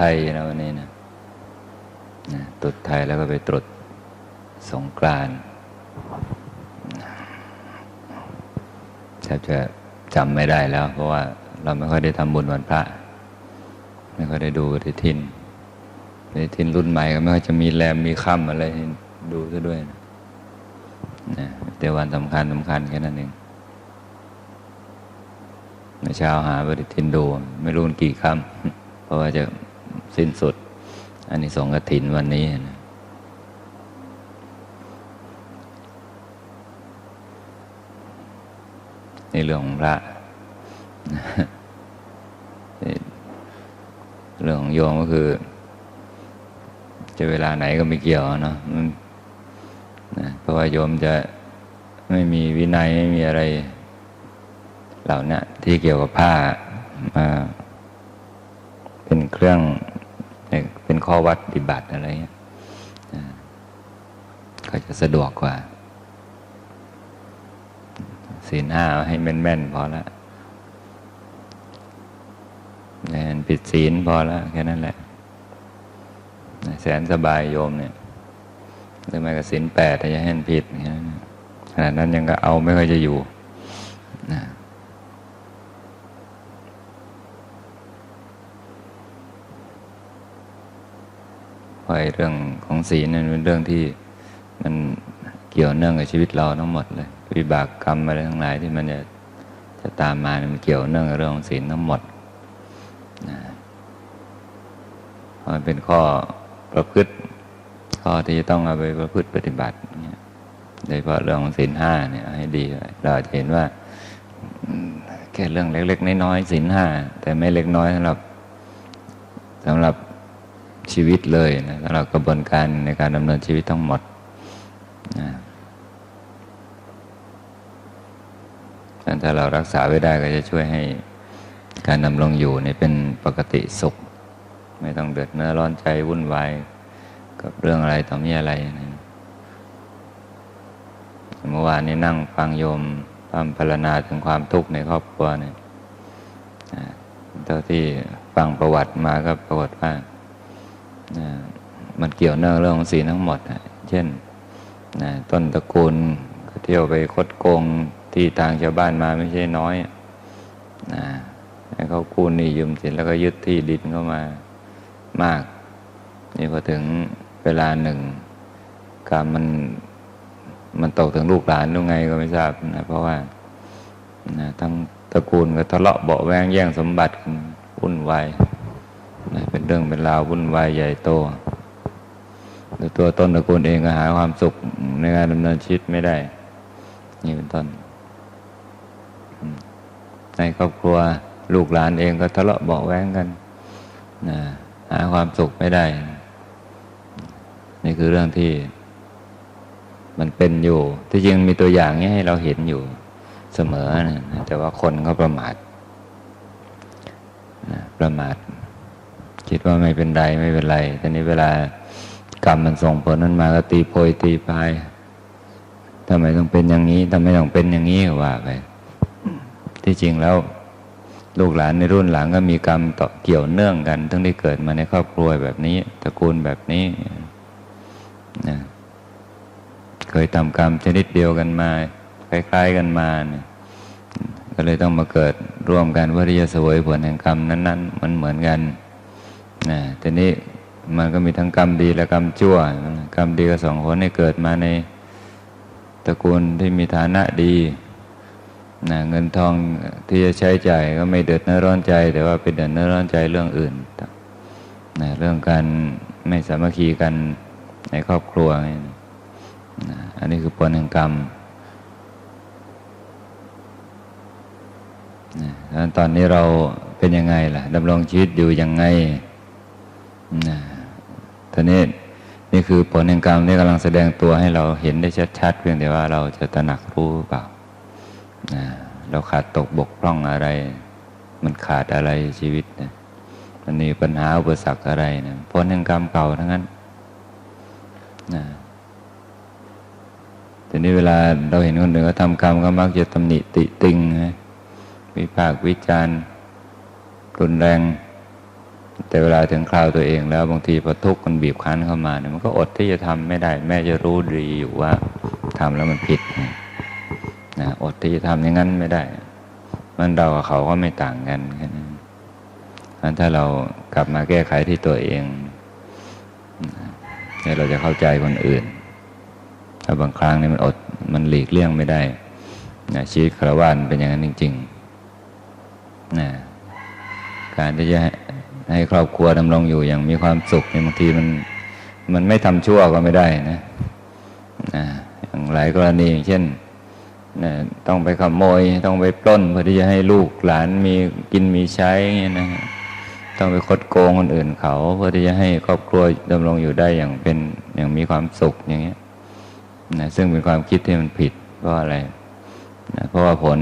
ทยนะวันนี้นะนะตรุษไทยแล้วก็ไปตรุษสงกรานแทบจะจำไม่ได้แล้ว เพราะว่าเราไม่ค่อยได้ทำบุญวันพระ ไม่ค่อยได้ดูปฏิทินปฏิทินรุ่นใหม่ก็ไม่ค่อยจะมีแรมมีค่ำอะไรดูซะด้วยนะนะแต่วันสำคัญสำคัญแค่นั้นเองเมื่อเช้าหาปฏิทินดู ไม่รู้กี่ค่ำเพราะว่าจะ สิ้นสุด อันนี้สงกฐินวันนี้นะนี่เรื่องของพระ เรื่องของโยมก็คือ จะเวลาไหนก็ไม่เกี่ยวเนาะมันนะเพราะว่าโยมจะไม่มีวินัยไม่มีอะไร เหล่านี้ที่เกี่ยวกับผ้ามา เป็นเครื่องเป็นข้อวัดปฏิบัติอะไรเงี้ยก็จะสะดวกกว่าศีลห้าให้แม่นๆพอละแน่นผิดศีลพอแล้วแค่นั้นแหละ แสนสบายโยมเนี่ยหรือไม่ก็ศีลแปดถ้าจะให้มันผิดแค่นั้นขนาดนั้นยังก็เอาไม่ค่อยจะอยู่นะ เราะไอ้เรื่องของศีลนั่นเป็นเรื่องที่มันเกี่ยวเนื่องกับชีวิตเราทั้งหมดเลยวิบากกรรมอะไรทั้งหลายที่มันจะจะตามมามันเกี่ยวเนื่องกับเรื่องของศีลทั้งหมดนะมันเป็นข้อประพฤติข้อที่จะต้องเอาไปประพฤติปฏิบัติเนี่ยโดยเฉพาะเรื่องของศีลห้าเนี่ยให้ดีเราจะเห็นว่า แค่เรื่องเล็ก ๆ น้อยๆศีลห้าแต่ไม่เล็กน้อยสำหรับสำหรับ ชีวิตเลยนะสำหรับกระบวนการในการดำเนินชีวิตทั้งหมดนะถ้าเรารักษาไว้ได้ก็จะช่วยให้การดำรงอยู่ในเป็นปกติสุข ไม่ต้องเดือดเนื้อร้อนใจวุ่นวายกับเรื่องอะไรต่อมีอะไรนะเมื่อวานนี้นั่งฟังโยมพามพรรณนาถึงความทุกข์ในครอบครัวเนี่ยเท่าที่ฟังประวัติมาก็ปรากฏว่า มันเกี่ยวเนื่องเรื่องของศีลทั้งหมดเช่นต้นตระกูลเที่ยวไปคดโกงที่ทางชาวบ้านมาไม่ใช่น้อยนะให้เขากู้หนี้ยืมสินแล้วก็ยึดที่ดินเข้ามามาก นี่พอถึงเวลาหนึ่งกรรมมันมันตกถึงลูกหลานยังไงก็ไม่ทราบนะเพราะว่านะทั้งตระกูลก็ทะเลาะเบาแวงแย่งสมบัติวุ่นวาย นะเป็นเรื่องเป็นราววุ่นวายใหญ่โตแต่ตัวต้นตระกูลเองก็หาความสุขในการดำเนินชีวิตไม่ได้ นี่เป็นต้น ในครอบครัวลูกหลานเองก็ทะเลาะเบาแวงกันนะหาความสุขไม่ได้ นี่คือเรื่องที่มันเป็นอยู่ ที่จริงมีตัวอย่างนี้ให้เราเห็นอยู่เสมอนะแต่ว่าคนเขาประมาทนะประมาท คิดว่าไม่เป็นไรไม่เป็นไรแต่นี้เวลากรรมมันส่งผลนั้นมาก็ตีโพยตีพายทำไมต้องเป็นอย่างนี้ทำไมต้องเป็นอย่างนี้ว่าไปที่จริงแล้ว ลูกหลานในรุ่นหลังก็มีกรรมต่อเกี่ยวเนื่องกันทั้งที่เกิดมาในครอบครัวแบบนี้ตระกูลแบบนี้นะเคยทำกรรมชนิดเดียวกันมาคล้ายๆกันมาเนี่ยก็เลยต้องมาเกิดร่วมกันว่าที่จะสวยผลแห่งกรรมนั้น ๆ มันเหมือนกัน นะทีนี้มันก็มีทั้งกรรมดีและกรรมชั่ว กรรมดีก็ส่งผลให้เกิดมาในตระกูลที่มีฐานะดีนะเงินทองที่จะใช้จ่ายก็ไม่เดือดเนื้อร้อนใจ แต่ว่าเป็นเดือดเนื้อร้อนใจเรื่องอื่นนะเรื่องการไม่สามัคคีกันในครอบครัวนะอันนี้คือผลแห่งกรรมนะตอนนี้เราเป็นยังไงล่ะดำรงชีวิตอยู่ยังไง นะทีนี้นี่คือผลแห่งกรรมที่กำลังแสดงตัวให้เราเห็นได้ชัดๆเพียงแต่ว่าเราจะตระหนักรู้เปล่านะเราขาดตกบกพร่องอะไร มันขาดอะไรชีวิตนะมันมีปัญหาอุปสรรคอะไรนะผลแห่งกรรมเก่าทั้งนั้นนะทีนี้เวลาเราเห็นคนอื่นเขาทำกรรมก็มักจะตำหนิติติงนะวิพากษ์วิจารณ์รุนแรง แต่เวลาถึงคราวตัวเองแล้วบางทีพอทุกข์มันบีบคั้นเข้ามาเนี่ยมันก็อดที่จะทำไม่ได้ แม่จะรู้ดีอยู่ว่าทำแล้วมันผิดนะอดที่จะทำอย่างนั้นไม่ได้ มันเรากับเขาก็ไม่ต่างกันแค่นั้นนั้นถ้าเรากลับมาแก้ไขที่ตัวเองเนี่ยเราจะเข้าใจคนอื่นถ้าบางครั้งนี่มันอดมันหลีกเลี่ยงไม่ได้นะชีวิตคารวะเป็นอย่างนั้นจริงๆนะการที่จะ ให้ครอบครัวดำรงอยู่อย่างมีความสุขในบางทีมันมันไม่ทำชั่วก็ไม่ได้นะอย่างหลายกรณีอย่างเช่นต้องไปขโมย ต้องไปปล้นเพื่อที่จะให้ลูกหลานมีกินมีใช้เงี้ยนะต้องไปคดโกงคนอื่นเขาเพื่อที่จะให้ครอบครัวดำรงอยู่ได้อย่างเป็นอย่างมีความสุขอย่างเงี้ยนะซึ่งเป็นความคิดที่มันผิดเพราะอะไรนะเพราะว่าผล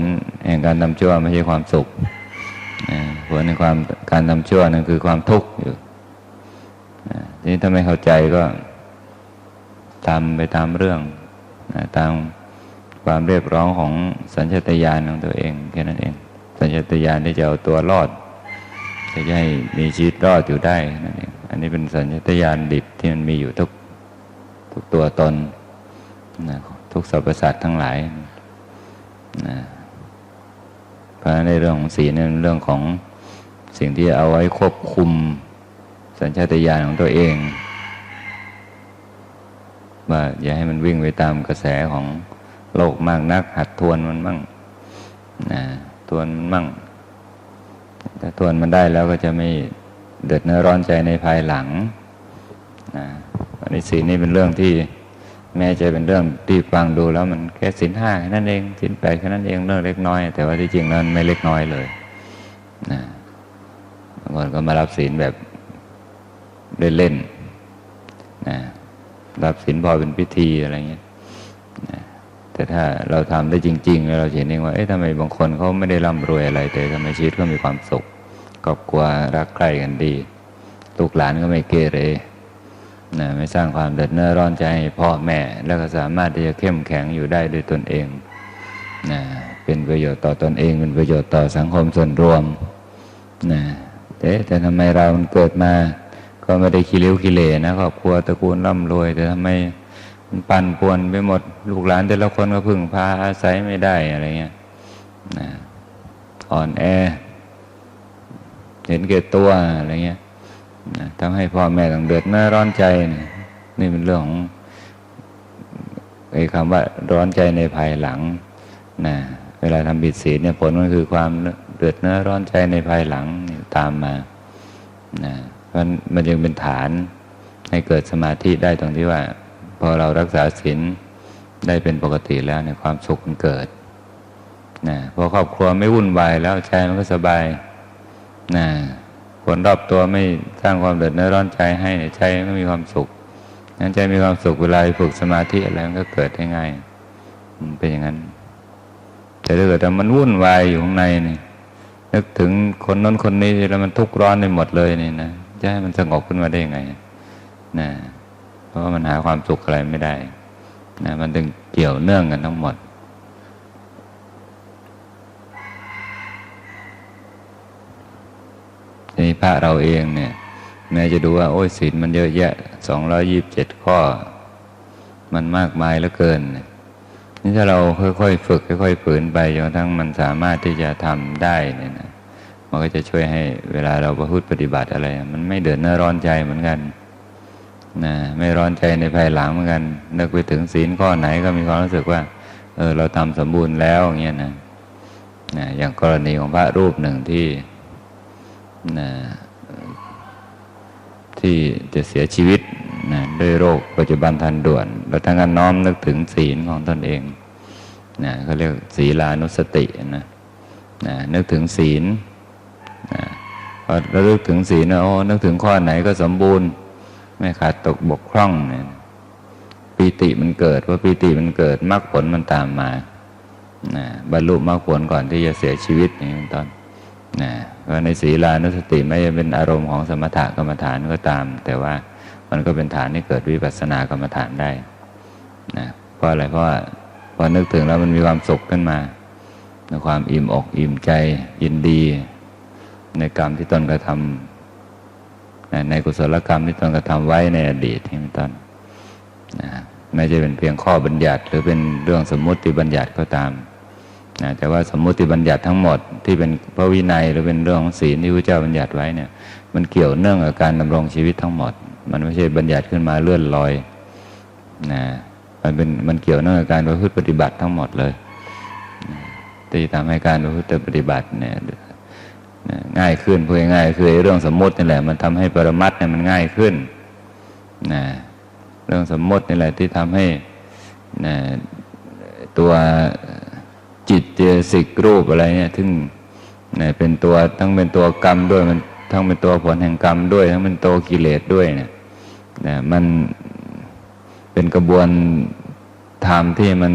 แห่งการทำชั่วไม่ใช่ความสุข ลในความการทำชั่วนั่นคือความทุกข์อยู่ทีนี้ถ้าไม่เข้าใจก็ทำไปตามเรื่องตามความเรียกร้องของสัญชาตญาณของตัวเองแค่นั้นเอง สัญชาตญาณที่จะเอาตัวรอดจะให้มีชีวิตรอดอยู่ได้นั่นเองอันนี้เป็นสัญชาตญาณดิบที่มันมีอยู่ทุกทุกตัวตนทุกสรรพสัตว์ทั้งหลายนะเพราะในเรื่องของศีลในเรื่องของ สิ่งที่เอาไว้ควบคุมสัญชาตญาณของตัวเองว่าอย่าให้มันวิ่งไปตามกระแสของโลกมากนัก หัดทวนมันมั่งนะทวนมันมั่งถ้าทวนมันได้แล้วก็จะไม่เดือดเนื้อร้อนใจในภายหลังนะอันนี้ศีนี่เป็นเรื่องที่แม้จะเป็นเรื่องที่ฟังดูแล้วมันแค่สินห้าแค่นั้นเองสินแปดแค่นั้นเองเรื่องเล็กน้อย แต่ว่าที่จริงแล้วไม่เล็กน้อยเลยนะางคนก็มารับศีลแบบเล่นๆนะรับศีลพอเป็นพิธีอะไรเงี้ยนะแต่ถ้าเราทำได้จริง ๆ แล้วเราเห็นเองว่า เอ๊ะทำไมบางคนเขาไม่ได้ร่ำรวยอะไร แต่ทำไมชีวิตก็มีความสุขครอบครัวรักใคร่กันดี ลูกหลานก็ไม่เกเรนะไม่สร้างความเดือดเนื้อร้อนใจให้พ่อแม่ แล้วก็สามารถที่จะเข้มแข็งอยู่ได้ด้วยตนเองนะเป็นประโยชน์ต่อตอนเอง เป็นประโยชน์ต่อสังคมส่วนรวมนะ แต่แต่ทำไมเราเกิดมา ก็ไม่ได้ขี้เลี้ยวขี้เหร่นะครอบครัวตระกูลร่ำรวย แต่ทำไมมันปั่นป่วนไปหมด ลูกหลานแต่ละคนก็พึ่งพาอาศัยไม่ได้อะไรเงี้ยนะอ่อนแอ เห็นเกตตัวอะไรเงี้ยทำให้พ่อแม่ต้องเดือดเนื้อร้อนใจนี่นี่เป็นเรื่องของไอ้คำว่าร้อนใจในภายหลังนะเวลาทำบิดศีลเนี่ยผลมันคือความเดือดเนื้อร้อนใจในภายหลัง ตามมานะเพราะมันยังเป็นฐานให้เกิดสมาธิได้ตรงที่ว่า พอเรารักษาศีลได้เป็นปกติแล้วในความสุขมันเกิดนะพอครอบครัวไม่วุ่นวายแล้วใจมันก็สบายนะคนรอบตัวไม่สร้างความเดือดร้อนใจให้ใจก็มีความสุขนั้นใจมีความสุขเวลาฝึกสมาธิอะไรมันก็เกิดได้ง่ายเป็นอย่างนั้น แต่ถ้าเกิดมันวุ่นวายอยู่ข้างในนี่ นึกถึงคนน้นคนนี้แล้วมันทุกข์ร้อนไปหมดเลยนี่นะจะให้มันสงบขึ้นมาได้ยังไงนะเพราะว่ามันหาความสุขอะไรไม่ได้นะมันถึงเกี่ยวเนื่องกันทั้งหมดนี่พระเราเองเนี่ยแม้จะดูว่า โอ้ยศีลมันเยอะแยะสองร้อยิบเจ็ดข้อ มันมากมายเหลือเกิน นี่ถ้าเราค่อยๆฝึกค่อยๆฝืนไปจนทั่งมันสามารถที่จะทำได้เนี่ยนะมันก็จะช่วยให้เวลาเราประพฤติปฏิบัติอะไร มันไม่เดือดร้อนใจเหมือนกันนะไม่ร้อนใจในภายหลังเหมือนกัน นึกไปถึงศีลข้อไหนก็มีความรู้สึกว่า เออเราทำสมบูรณ์แล้วอย่างเงี้ยนะนะอย่างกรณีของพระรูปหนึ่งที่นะ ที่จะเสียชีวิตนะด้วยโรคปัจจุบันทันด่วน เราทั้งกันน้อมนึกถึงศีลของตนเองนะเขาเรียกศีลานุสตินะนะนึกถึงศีลนะพอเราลึกถึงศีลนะโอ้นึกถึงข้อไหนก็สมบูรณ์ ไม่ขาดตกบกพร่องเนี่ยปีติมันเกิดว่าปีติมันเกิดมรรคผลมันตามมานะบรรลุมรรคผลก่อนที่จะเสียชีวิตนี่เป็นต้น นะเพราะในศีลานุสติไม่เป็นอารมณ์ของสมถกรรมฐานก็ตาม แต่ว่ามันก็เป็นฐานที่เกิดวิปัสสนากรรมฐานได้นะเพราะอะไรเพราะว่าพอนึกถึงแล้วมันมีความสุขขึ้นมาในความอิ่มอกอิ่มใจยินดี ในกรรมที่ตนกระทนะในกุศลกรรมที่ตนกระทำไว้ในอดีตที่เป็นตนนะไม่ใช่เป็นเพียงข้อบัญญัติ หรือเป็นเรื่องสมมุติบัญญัติก็ตาม นะแต่ว่าสมมุติบัญญัติทั้งหมดที่เป็นพระวินัยหรือเป็นเรื่องของศีลที่พระเจ้าบัญญัติไว้เนี่ยมันเกี่ยวเนื่องกับการดำรงชีวิตทั้งหมด มันไม่ใช่บัญญัติขึ้นมาเลื่อนลอยนะมันเป็นมันเกี่ยวเนื่องกับการประพฤติปฏิบัติทั้งหมดเลยที่ทำให้การประพฤติปฏิบัติเนี่ยง่ายขึ้นพูดง่ายคือเรื่องสมมตินี่แหละมันทำให้ปรมัตเนี่ยมันง่ายขึ้นนะเรื่องสมมตินี่แหละที่ทำให้นะตัว จิตเจสิกรูปอะไรเนี่ยถึงนะเป็นตัวทั้งเป็นตัวกรรมด้วยมันทั้งเป็นตัวผลแห่งกรรมด้วย ทั้งเป็นตัวกิเลสด้วยเนี่ยนะมันเป็นกระบวนธรรที่มัน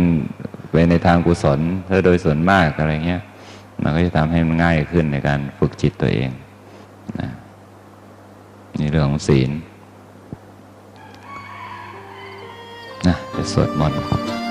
ไปในทางกุศลถ้าโดยส่วนมากอะไรเงี้ยมันก็จะทำให้มันง่ายขึ้นในการฝึกจิตตัวเองนะนี่เรื่องของศีลนะจะสวดมนต์